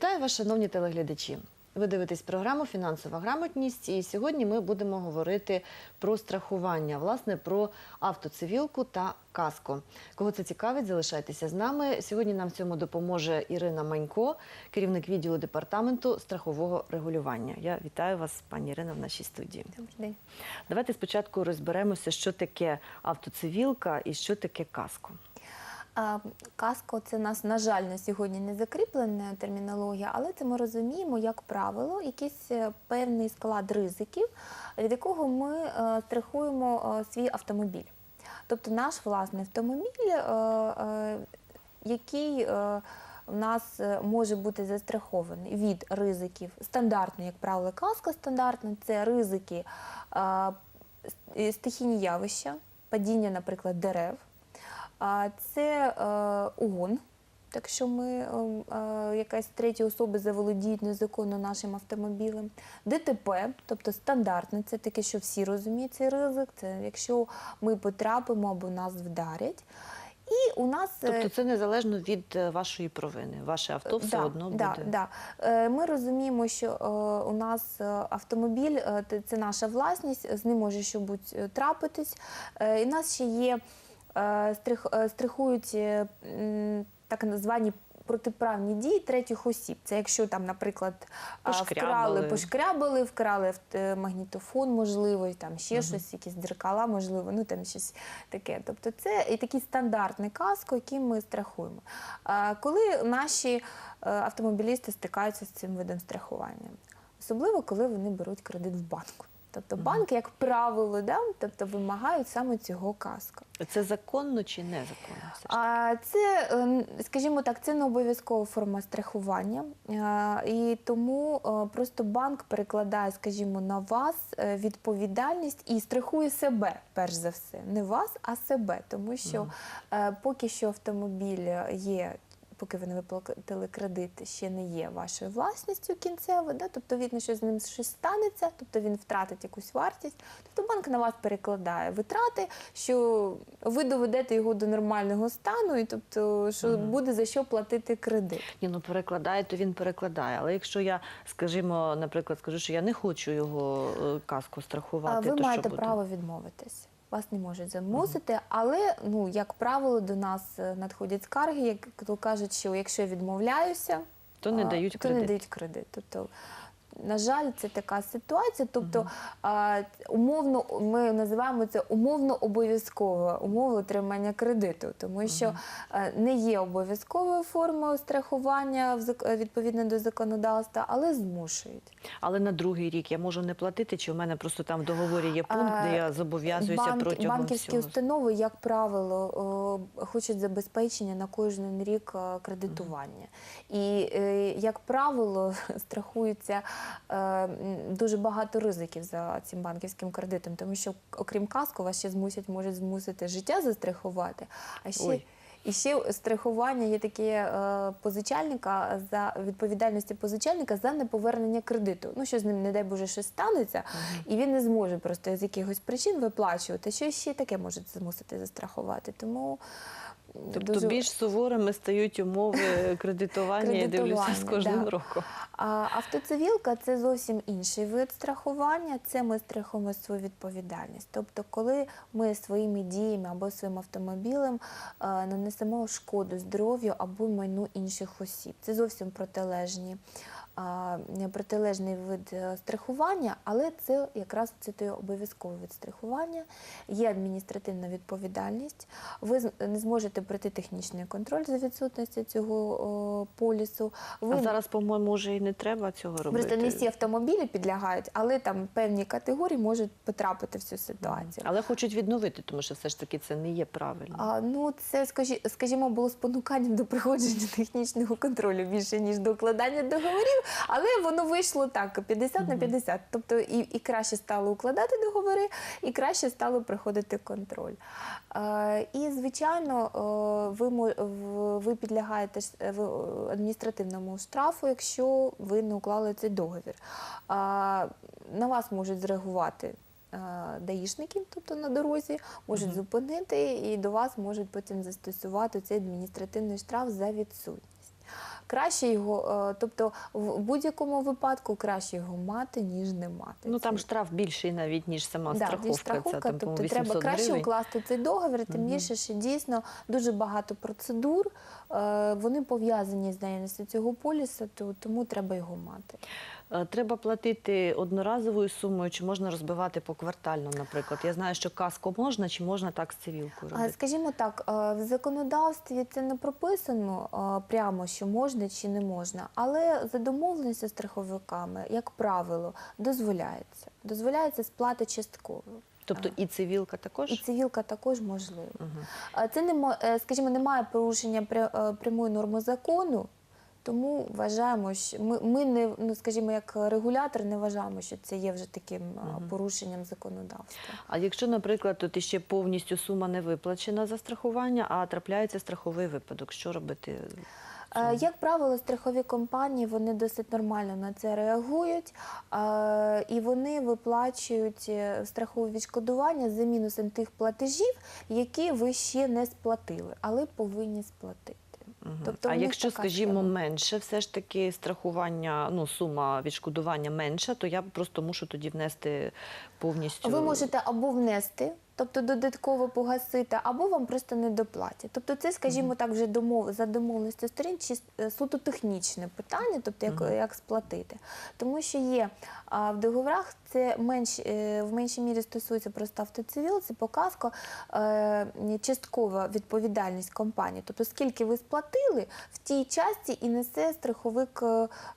Вітаю вас, шановні телеглядачі. Ви дивитесь програму Фінансова грамотність, і сьогодні ми будемо говорити про страхування, власне, про автоцивілку та каско. Кого це цікавить, залишайтеся з нами. Сьогодні нам в цьому допоможе Ірина Манько, керівник відділу департаменту страхового регулювання. Я вітаю вас, пані Ірина, в нашій студії. Добрий день. Давайте спочатку розберемося, що таке автоцивілка і що таке каско. А, Каско це нас, на жаль, на сьогодні не закріплена термінологія, але це ми розуміємо, як правило, якийсь е, певний склад ризиків, від якого ми е, страхуємо е, свій автомобіль. Тобто наш власний автомобіль, який у нас може бути застрахований від ризиків стандартно, як правило, каска стандартна це ризики стихійні явища, падіння, наприклад, дерев. Це е, угон. Так що ми е, е, якась треті особи заволодіють незаконно нашим автомобілем. ДТП, тобто стандартне, це таке, що всі розуміють цей ризик. Це якщо ми потрапимо або нас вдарять. І у нас Тобто це незалежно від вашої провини. Ваше авто все да, одно буде. Да. Ми розуміємо, що у нас автомобіль це наша власність, з ним може що будь трапитись. І у нас ще є е, стрих- е, е, так звані. Протиправні дії третіх осіб. Це якщо там, наприклад, Пошкрябали. вкрали, пошкрябали, вкрали магнітофон, можливо, і там ще щось, якісь дзеркала, можливо, ну там щось таке. Тобто це і такий стандартний каско, який ми страхуємо. Коли наші автомобілісти стикаються з цим видом страхування, особливо коли вони беруть кредит в банку. Тобто банки, як правило, да, тобто вимагають саме цього каско. Це законно чи незаконно? А це, е, скажімо так, це не обов'язкова форма страхування, і тому е, просто банк перекладає, скажімо, на вас е, відповідальність і страхує себе, перш за все, не вас, а себе, тому що е, поки що автомобіль є. Поки ви не виплатили кредит, ще не є вашою власністю кінцевою, да? тобто видно, що з ним щось станеться, тобто він втратить якусь вартість. Тобто банк на вас перекладає витрати, що ви доведете його до нормального стану, і тобто, що буде за що платити кредит. Ні, ну перекладає, то він перекладає. Але якщо я, скажімо, наприклад, скажу, що я не хочу його е, каску страхувати, А ви то маєте що буде? право відмовитись. Вас не можуть замусити, але ну як правило, до нас е, надходять скарги, як то кажуть, що якщо я відмовляюся, То не а, дають то кредит. не дають кредит. Тобто, на жаль, це така ситуація. Тобто, а, умовно, ми називаємо це умовно обов'язкове умови отримання кредиту, тому що не є обов'язковою формою страхування в зак- відповідно до законодавства, але змушують. Але на другий рік я можу не платити, чи в мене просто там в договорі є пункт, де я зобов'язуюся Банк- протягом банківські всього. установи, як правило, е, хочуть забезпечення на кожен рік е, кредитування. І, е, як правило, страхується м, дуже багато ризиків за цим банківським кредитом, тому що, окрім каску, вас ще змусять, можуть змусити життя застрахувати. А ще Ой. і ще страхування є таке е, позичальника за відповідальності позичальника за неповернення кредиту. Ну що з ним, не дай Боже, щось станеться, і він не зможе просто з якихось причин виплачувати. Що ще таке може змусити застрахувати. Тому Тобто дуже... більш суворими стають умови кредитування, я дивлюся з кожним да. роком. А автоцивілка це зовсім інший вид страхування. Це ми страхуємо свою відповідальність. Тобто, коли ми своїми діями або своїм автомобілем е, нанесемо шкоду здоров'ю або майну інших осіб. Це зовсім протилежні. Протилежний вид е, страхування, але це якраз це той обов'язковий вид страхування. Є адміністративна відповідальність. Ви не зможете пройти технічний контроль за відсутності цього полісу. Ви А зараз, по-моєму, вже і не треба цього робити. Просто не всі автомобілі підлягають, але там певні категорії можуть потрапити в цю ситуацію. Але хочуть відновити, тому що все ж таки це не є правильно. А, ну, це, скажі, скажімо, було спонуканням до проходження технічного контролю більше, ніж до укладання договорів, але воно вийшло так, 50 на 50. Тобто і, і краще стало укладати договори, і краще стало проходити контроль. Е, і, звичайно, е, ви, ви підлягаєте е, е, адміністративному штрафу, якщо ви не уклали цей договір. На вас можуть зреагувати даїшники, тобто на дорозі, можуть зупинити і до вас можуть потім застосувати цей адміністративний штраф за відсутність. Краще його, е, тобто в будь-якому випадку краще його мати, ніж не мати. Ну там штраф більший навіть, ніж сама Да, страховка. Ніж страховка, це, тобто треба краще гривень. укласти цей договір, тим більше, що дійсно дуже багато процедур, е, вони пов'язані з наявністю цього полісу, то- тому треба його мати. Е, Треба платити одноразовою сумою, чи можна розбивати поквартально, наприклад. Я знаю, що каско можна, чи можна так з цивілкою робити. Скажімо так, е, в законодавстві це не прописано е, прямо, що можна чи не можна, але за домовленістю з страховиками, як правило, дозволяється. Дозволяється сплата частково. Тобто і цивілка також? І цивілка також можлива. Це не мо- скажімо, немає порушення пря- прямої норми закону. Тому вважаємо, що ми, ми не ну, скажімо, як регулятор не вважаємо, що це є вже таким Мгм. порушенням законодавства. А якщо, наприклад, тут іще повністю сума не виплачена за страхування, а трапляється страховий випадок, що робити? Е? Як правило, страхові компанії вони досить нормально на це реагують, е, і вони виплачують е, страхове відшкодування за мінусом тих платежів, які ви ще не сплатили, але повинні сплатити. Тобто а якщо, скажімо, схема. менше, все ж таки страхування, ну сума відшкодування менша, то я просто мушу тоді внести повністю. Ви можете або внести, тобто додатково погасити, або вам просто не доплатять. Тобто, це, скажімо так, вже домов за домовленістю сторін, чи е, суто технічне питання, тобто як, як сплатити. Тому що є а, в договорах це менш е, в меншій мірі стосується просто автоцивіл, це показка е, часткова відповідальність компанії. Тобто, скільки ви сплатили, в тій часті і несе страховик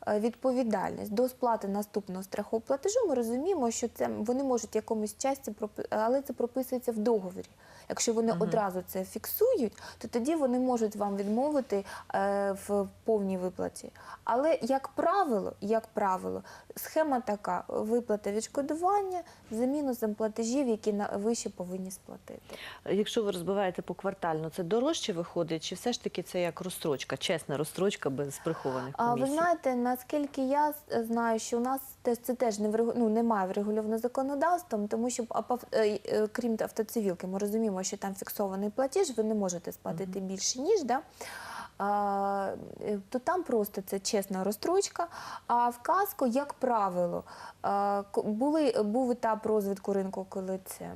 відповідальність. До сплати наступного страхового платежу ми розуміємо, що це вони можуть в якомусь часті але це прописується в договорі. Якщо вони Мгм. одразу це фіксують, то тоді вони можуть вам відмовити е, в повній виплаті. Але як правило, як правило, схема така: виплата відшкодування за мінусом платежів, які на ви ще повинні сплатити. Якщо ви розбиваєте поквартально, це дорожче виходить, чи все ж таки це як розстрочка, чесна розстрочка без прихованих А ви знаєте, наскільки я знаю, що у нас це теж не ну, немає врегульовано законодавством, тому що е, е, крім автоцивілки, ми розуміємо, що там фіксований платіж, ви не можете сплатити більше ніж. Да? А, е, то там просто це чесна розстрочка. А в казку, як правило, а, були, був етап розвитку ринку, коли це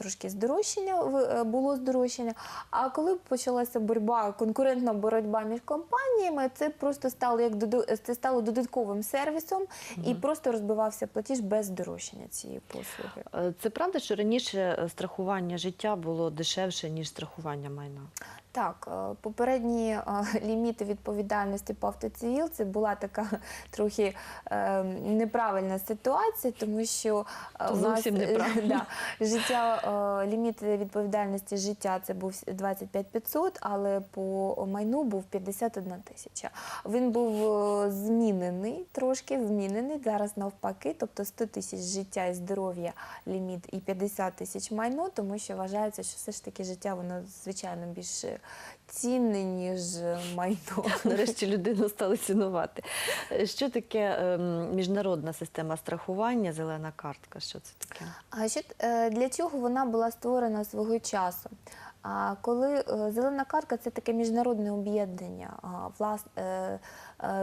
трошки здорожчання е, було здорожчання. А коли почалася боротьба, конкурентна боротьба між компаніями, це просто стало як це стало додатковим сервісом і просто розбивався платіж без здорожчання цієї послуги. Е, Це правда, що раніше е, страхування життя було дешевше, ніж страхування майна? Так, е, попередні е, ліміти відповідальності по автоцивілці була така трохи е, неправильна ситуація, тому що у нас да, життя, ліміт відповідальності життя це був 25 500, але по майну був 51 тисяча. Він був змінений, трошки змінений зараз навпаки, тобто 100 тисяч життя і здоров'я ліміт і 50 тисяч майно, тому що вважається, що все ж таки життя воно звичайно більш цінне, ніж е, майно. Нарешті людину стали цінувати. Що таке ем, міжнародна система страхування, зелена картка? Що це таке? А що е, для чого вона була створена свого часу? А коли е, зелена картка це таке міжнародне об'єднання, влас,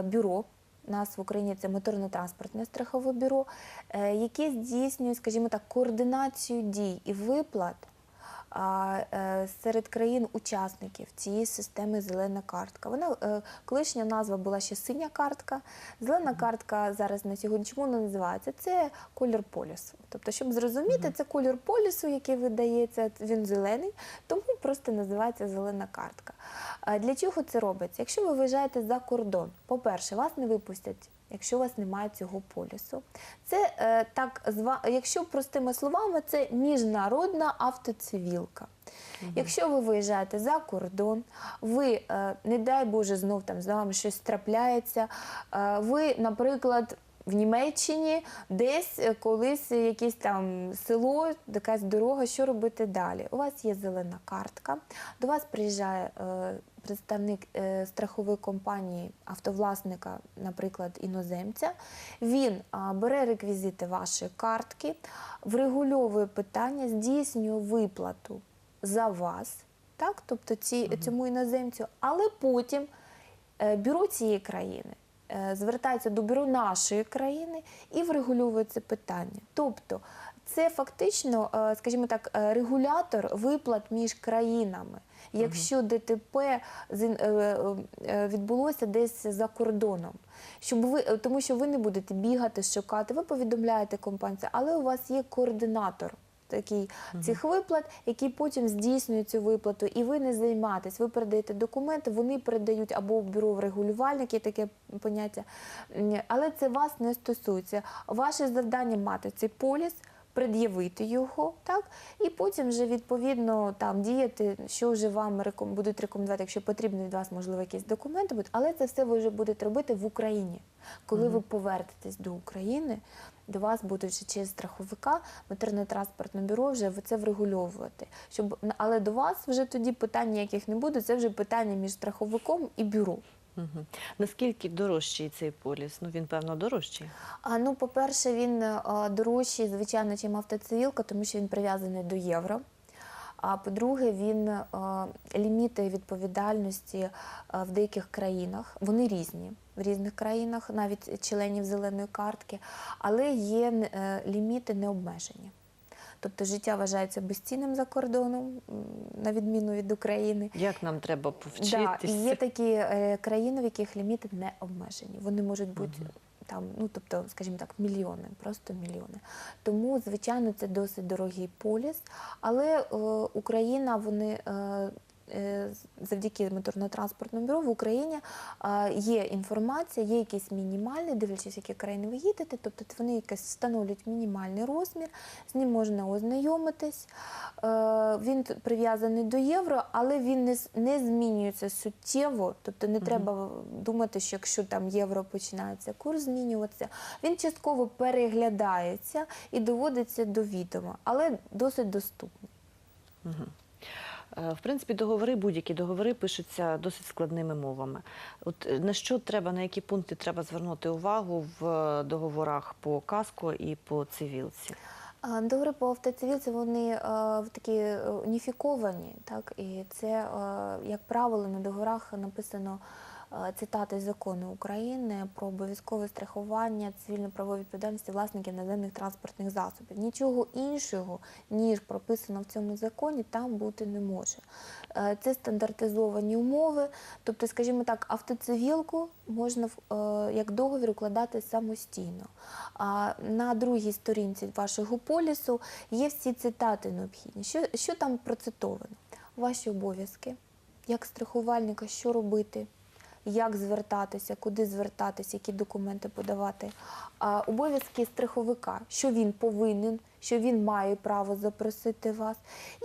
бюро. У нас в Україні це моторно-транспортне страхове бюро, яке здійснює, скажімо так, координацію дій і виплат серед країн-учасників цієї системи зелена картка. Вона е, колишня назва була ще синя картка. Зелена картка зараз на сьогодні чому вона називається? Це колір полісу. Тобто, щоб зрозуміти, це колір полісу, який видається, він зелений, тому просто називається зелена картка. Для чого це робиться? Якщо ви виїжджаєте за кордон, по-перше, вас не випустять. Якщо у вас немає цього полісу, це е, так зва, якщо простими словами, це міжнародна автоцивілка. Якщо ви виїжджаєте за кордон, ви, е, не дай Боже, знов там з вами щось трапляється, е, ви, наприклад, в Німеччині десь е, колись якесь там село, якась дорога, що робити далі? У вас є зелена картка, до вас приїжджає е, представник е, страхової компанії, автовласника, наприклад, іноземця. Він бере реквізити вашої картки, врегульовує питання, здійснює виплату за вас, так, тобто ці, цьому іноземцю, але потім бюро цієї країни е, звертається до бюро нашої країни і врегульовує це питання. Тобто це фактично, е, скажімо так, е, регулятор виплат між країнами. Якщо ДТП відбулося десь за кордоном, щоб ви тому, що ви не будете бігати, шукати, ви повідомляєте компанію, але у вас є координатор. Такий цих виплат, який потім здійснює цю виплату, і ви не займаєтесь. Ви передаєте документи, вони передають або в бюро врегулювальник, є таке поняття. Але це вас не стосується. Ваше завдання мати цей поліс, пред'явити його, так і потім вже відповідно там діяти, що вже вам реком- будуть рекомендувати, якщо потрібно від вас, можливо, якісь документи будуть, але це все ви вже будете робити в Україні. Коли ви повернетесь до України, до вас будуть чи через страховика, матерно-транспортне бюро вже це врегульовувати. Щоб але до вас вже тоді питань ніяких не буде. Це вже питання між страховиком і бюро. Угу. Наскільки дорожчий цей поліс? Ну він певно дорожчий. А ну, по-перше, він а, дорожчий, звичайно, чим автоцивілка, тому що він прив'язаний до євро. А по-друге, він е, ліміти відповідальності е, в деяких країнах. Вони різні в різних країнах, навіть членів зеленої картки, але є е, ліміти необмежені. Тобто життя вважається безцінним за кордоном, на відміну від України. Як нам треба Да, повчитися? і є такі країни, в яких ліміти не обмежені. Вони можуть бути там, ну тобто, скажімо так, мільйони, просто мільйони. Тому, звичайно, це досить дорогий поліс. Але е, Україна, вони. Е, Завдяки моторно-транспортному бюро в Україні є інформація, є якийсь мінімальний, дивлячись, які країни ви їдете, тобто вони якось встановлюють мінімальний розмір, з ним можна ознайомитись. Е, Він прив'язаний до євро, але він не, не змінюється суттєво. Тобто не треба думати, що якщо там євро починається курс змінюватися, він частково переглядається і доводиться до відома, але досить доступний. Е, В принципі, договори, будь-які договори пишуться досить складними мовами. От е, на що треба, на які пункти треба звернути увагу в е, договорах по каско і по цивілці? Договори по автоцивілці вони е, такі е, уніфіковані, так і це, е, як правило, на договорах написано е, цитати з закону України про обов'язкове страхування цивільно-правової відповідальності власників наземних транспортних засобів. Нічого іншого, ніж прописано в цьому законі, там бути не може. Е, Це стандартизовані умови, тобто, скажімо так, автоцивілку можна е, як договір укладати самостійно. А на другій сторінці вашого полісу є всі цитати необхідні. Що, що там процитовано? Ваші обов'язки, як страхувальника, що робити, як звертатися, куди звертатися, які документи подавати. Обов'язки страховика, що він повинен, що він має право запросити вас.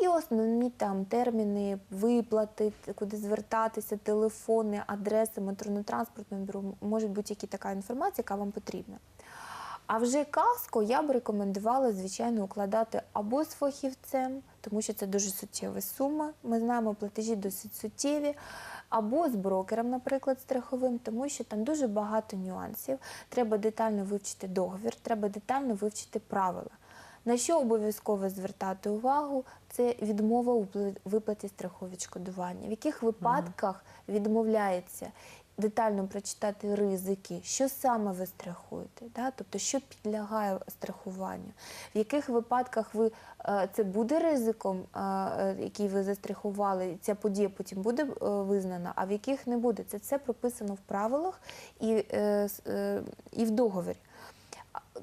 І основні там терміни, виплати, куди звертатися, телефони, адреси, моторно-транспортного бюро, може бути які така інформація, яка вам потрібна. А вже каско я б рекомендувала, звичайно, укладати або з фахівцем, тому що це дуже суттєва сума. Ми знаємо, платежі досить суттєві, або з брокером, наприклад, страховим, тому що там дуже багато нюансів. Треба детально вивчити договір, треба детально вивчити правила. На що обов'язково звертати увагу, це відмова у виплаті страхові відшкодування. В яких випадках відмовляється детально прочитати ризики, що саме ви страхуєте, да? тобто що підлягає страхуванню, в яких випадках ви е, це буде ризиком, е, е, який ви застрахували, ця подія потім буде визнана, а в яких не буде. Це все прописано в правилах і, і в договорі.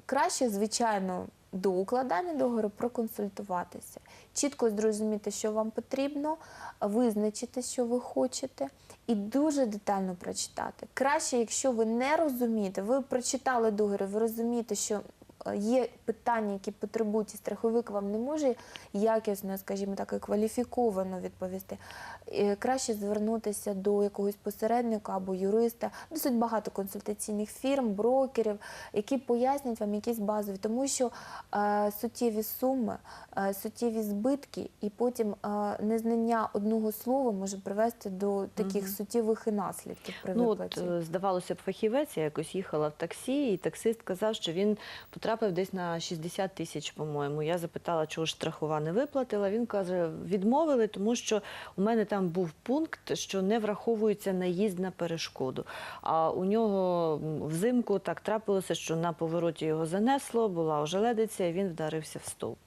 Краще, звичайно, до укладання договору проконсультуватися, чітко зрозуміти, що вам потрібно, визначити, що ви хочете, і дуже детально прочитати. Краще, якщо ви не розумієте, ви прочитали договір, ви розумієте, що е, є питання, які потребують, і страховик вам не може якісно, скажімо так, і кваліфіковано відповісти. Краще звернутися до якогось посередника або юриста. Досить багато консультаційних фірм, брокерів, які пояснять вам якісь базові, тому що е, суттєві суми, е, суттєві збитки, і потім е, незнання одного слова може привести до таких суттєвих і наслідків при Ну, от, виплаті. е, здавалося б, фахівець, я якось їхала в таксі, і таксист казав, що він потрапив десь на 60 тисяч, по-моєму. Я запитала, чого ж страхова не виплатила. Він каже, відмовили, тому що у мене там був пункт, що не враховується наїзд на перешкоду. А у нього взимку так трапилося, що на повороті його занесло, була ожеледиця, і він вдарився в стовп.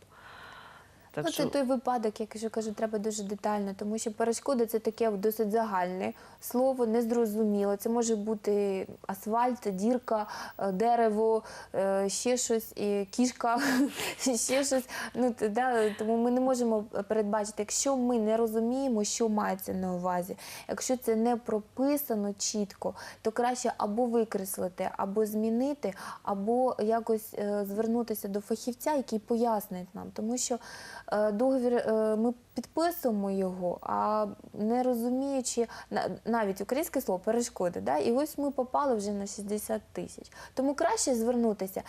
Так ну, що... Це той випадок, як я кажу, треба дуже детально, тому що перешкода це таке досить загальне слово, незрозуміло. Це може бути асфальт, дірка, е, дерево, е, ще щось, кішка, ще щось. Ну, да, тому ми не можемо передбачити, якщо ми не розуміємо, що мається на увазі, якщо це не прописано чітко, то краще або викреслити, або змінити, або якось е, звернутися до фахівця, який пояснить нам, тому що договір е, ми підписуємо його, а не розуміючи на- навіть українське слово перешкоди, да? і ось ми попали вже на 60 тисяч. Тому краще звернутися.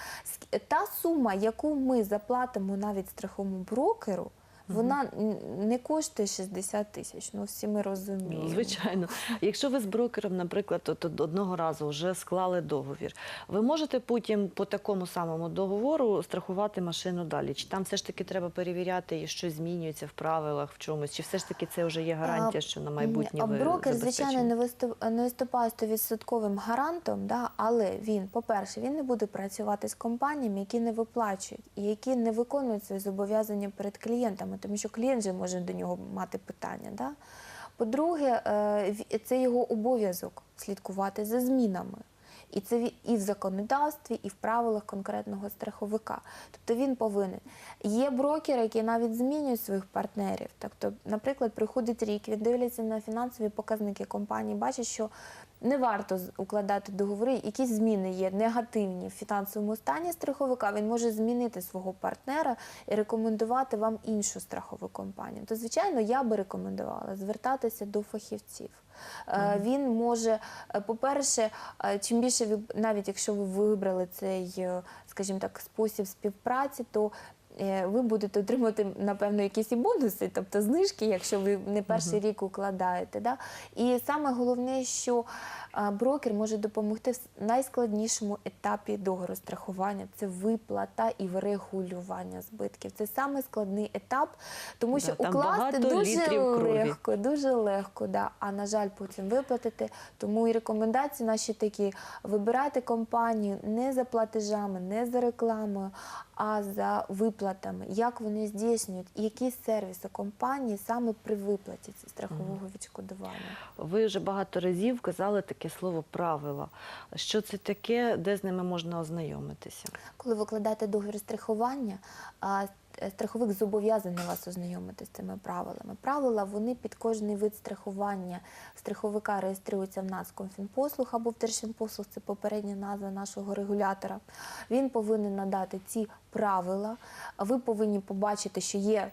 Та сума, яку ми заплатимо навіть страховому брокеру. Вона не коштує 60 тисяч, ну всі ми розуміємо. Звичайно. Якщо ви з брокером, наприклад, от одного разу вже склали договір, ви можете потім по такому самому договору страхувати машину далі? Чи там все ж таки треба перевіряти, і що змінюється в правилах в чомусь? Чи все ж таки це вже є гарантія, що на майбутнє а ви брокер, звичайно, не виступ не виступає 100% гарантом, да, але він, по-перше, він не буде працювати з компаніями, які не виплачують і які не виконують свої зобов'язання перед клієнтами, тому що клієнт же може до нього мати питання. Да? По-друге, е, це його обов'язок слідкувати за змінами. І це і в законодавстві, і в правилах конкретного страховика. Тобто він повинен. Є брокери, які навіть змінюють своїх партнерів. Тобто, наприклад, приходить рік, він дивляться на фінансові показники компанії, бачить, що не варто укладати договори, якісь зміни є негативні в фінансовому стані страховика. Він може змінити свого партнера і рекомендувати вам іншу страхову компанію. То, звичайно, я би рекомендувала звертатися до фахівців. Е, Він може, е, по-перше, е, чим більше ви, навіть якщо ви вибрали цей, скажімо так, спосіб співпраці, то ви будете отримувати, напевно, якісь і бонуси, тобто знижки, якщо ви не перший рік укладаєте. Да? І саме головне, що е, брокер може допомогти в найскладнішому етапі договору страхування це виплата і врегулювання збитків. Це саме складний етап, тому що там укласти дуже легко, дуже легко, да. а на жаль, потім виплатити. Тому і рекомендації наші такі: вибирайте компанію не за платежами, не за рекламою, а за виплатами, як вони здійснюють, які сервіси компанії саме при виплаті страхового відшкодування. Ви вже багато разів казали таке слово правила. Що це таке, де з ними можна ознайомитися? Коли викладаєте договір страхування, страховик зобов'язаний вас ознайомити з цими правилами. Правила вони під кожний вид страхування страховика реєструються в Нацкомфінпослуг або в Держфінпослуг, це попередня назва нашого регулятора. Він повинен надати ці правила. Ви повинні побачити, що є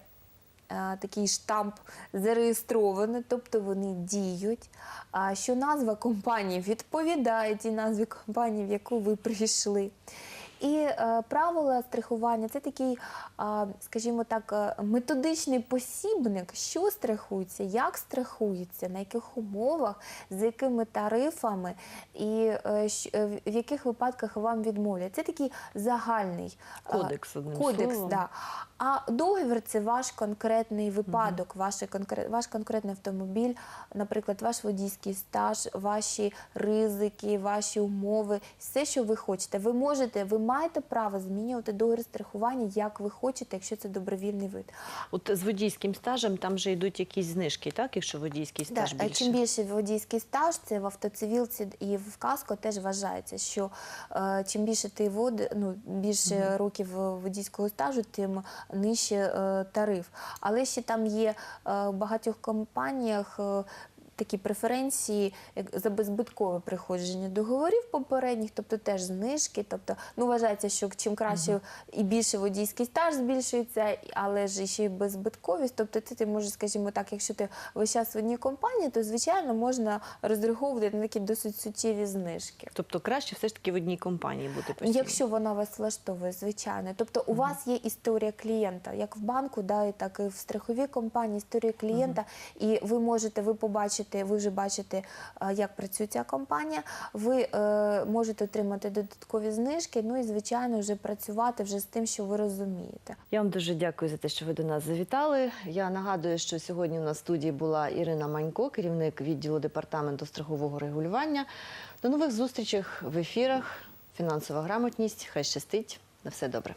е, такий штамп зареєстрований, тобто вони діють. Що назва компанії відповідає тій назві компанії, в яку ви прийшли. І е, правила страхування це такий, а, скажімо так, е, методичний посібник, що страхується, як страхується, на яких умовах, з якими тарифами і е, е, в- яких випадках вам відмовлять. Це такий загальний е, Кодекс, одним кодекс, словом. да. А договір це ваш конкретний випадок, ваш, конкрет, ваш конкретний автомобіль, наприклад, ваш водійський стаж, ваші ризики, ваші умови, все, що ви хочете. Ви можете, ви маєте право змінювати договір страхування, як ви хочете, якщо це добровільний вид. От з водійським стажем там вже йдуть якісь знижки, так? Якщо водійський стаж е, більше. Чим більше водійський стаж, це в автоцивілці і в каско теж вважається, що е, чим більше ти води, ну більше років водійського стажу, тим нижче е, тариф. Але ще там є е, в багатьох компаніях. е, Такі преференції як за беззбиткове приходження договорів попередніх, тобто теж знижки. Тобто, ну вважається, що чим краще і більше водійський стаж збільшується, але ж ще й беззбитковість. Тобто, ти, ти можеш, скажімо так, якщо ти весь час в одній компанії, то звичайно можна розраховувати на такі досить суттєві знижки. Тобто краще все ж таки в одній компанії бути постійно. Якщо вона вас влаштовує, звичайно. Тобто у вас є історія клієнта, як в банку, да, так і в страховій компанії історія клієнта, і ви можете ви побачите бачите, ви вже бачите, е, як працює ця компанія. Ви е, можете отримати додаткові знижки. Ну і звичайно, вже працювати вже з тим, що ви розумієте. Я вам дуже дякую за те, що ви до нас завітали. Я нагадую, що сьогодні у нас в студії була Ірина Манько, керівник відділу департаменту страхового регулювання. До нових зустрічей в ефірах. Фінансова грамотність. Хай щастить. На все добре.